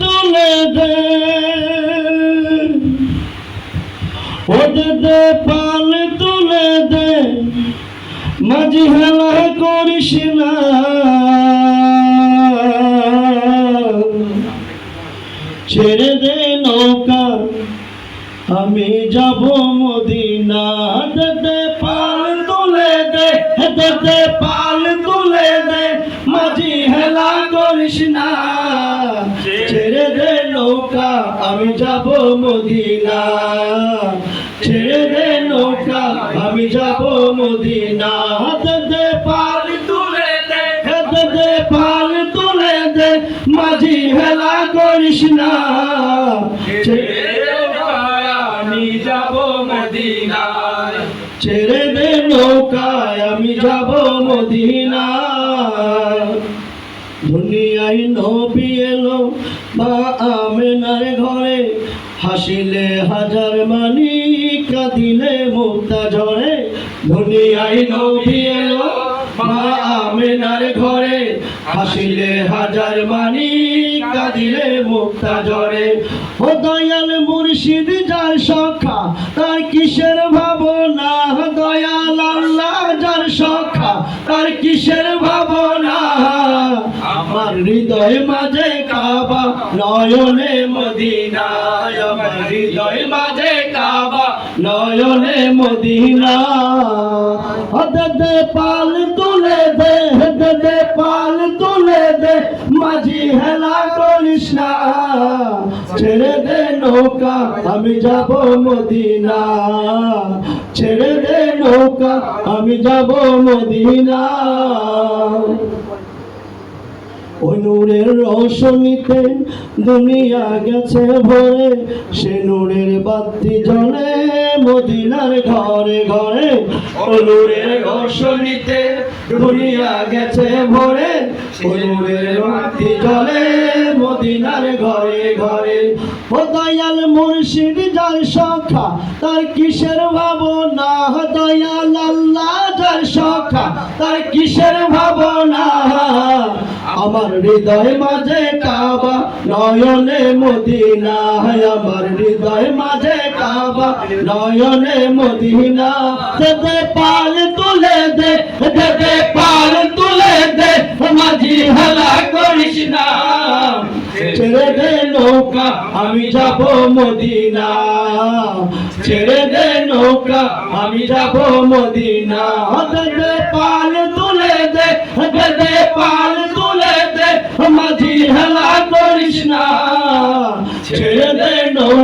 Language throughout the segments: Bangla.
তুলে দে পাল তুলে দে মাঝি হেলা করিস না ছেড়ে দে নৌকা আমি যাব মদিনা দে পাল তুলে দে পাল তুলে দে মাঝি হেলা করিস না ছেড়ে দে নৌকা আমি যাব মদিনা ছেড়ে দে নৌকা, আমি যাব মদিনা হাত দে পাল তুলে দে দে দে পাল তুলে দে, মাঝি হেলা করিস না। আমি যাব ছেড়ে দে নৌকায়, আমি যাব মদিনা দুনিয়ায় নবী এলো মা আমেনার ঘরে হাসিলে হাজার মানি, কাঁদিলে মুক্তা ঝরে। দুনিয়ায় নবী এলো, মা আমেনার ঘরে হাসিলে হাজার মানি, কাঁদিলে মুক্তা ঝরে। ও দয়াল মুর্শিদ, যার সখা, তার কিসের ভাবনা? দয়াল আল্লাহ, যার সখা, তার কিসের ভাবনা? আমার হৃদয় মাঝে কাবা, নয়নে মদিনায়, আমার হৃদয় মাঝে কাবা, নয়নে মদিনা হদে দে পাল তুলে দে হদে দে পাল তুলে দে, মাঝি হেলা করিস ছেড়ে দে নৌকা, আমি যাব মদিনা ছেড়ে দে নৌকা, আমি যাব মদিনা ওই নূরের রোশনীতে দুনিয়া গেছে ভরে, সে নূরের বাতি জ্বলে মদিনার ঘরে ঘরে। ও নূরের রোশনীতে দুনিয়া গেছে ভরে ও নূরের বাতি জ্বলে মদিনার ঘরে ঘরে। ও দয়াল মুর্শিদ, যার সখা, তার কিসের ভাবনা? দয়াল আল্লাহ, যার সখা, তার কিসের ভাবনা? আমার হৃদয় মাঝে কাবা, নয়নে মদিনা আমার হৃদয় মাঝে কাবা, নয়নে মদিনা। দে পাল তুলে দে দে পাল তুলে দে, মাঝি হেলা করিস না। ছেড়ে দে নৌকা, আমি যাব মদিনা। ছেড়ে দে নৌকা, আমি যাব মদিনা। পাল তুলে দে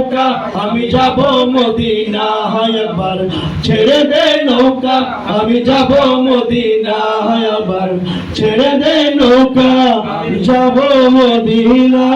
নৌকা, আমি যাব মদিনা হয় আবার। ছেড়ে দে নৌকা, আমি যাব মদিনা হয় আবার। ছেড়ে দে নৌকা, আমি যাব মদিনা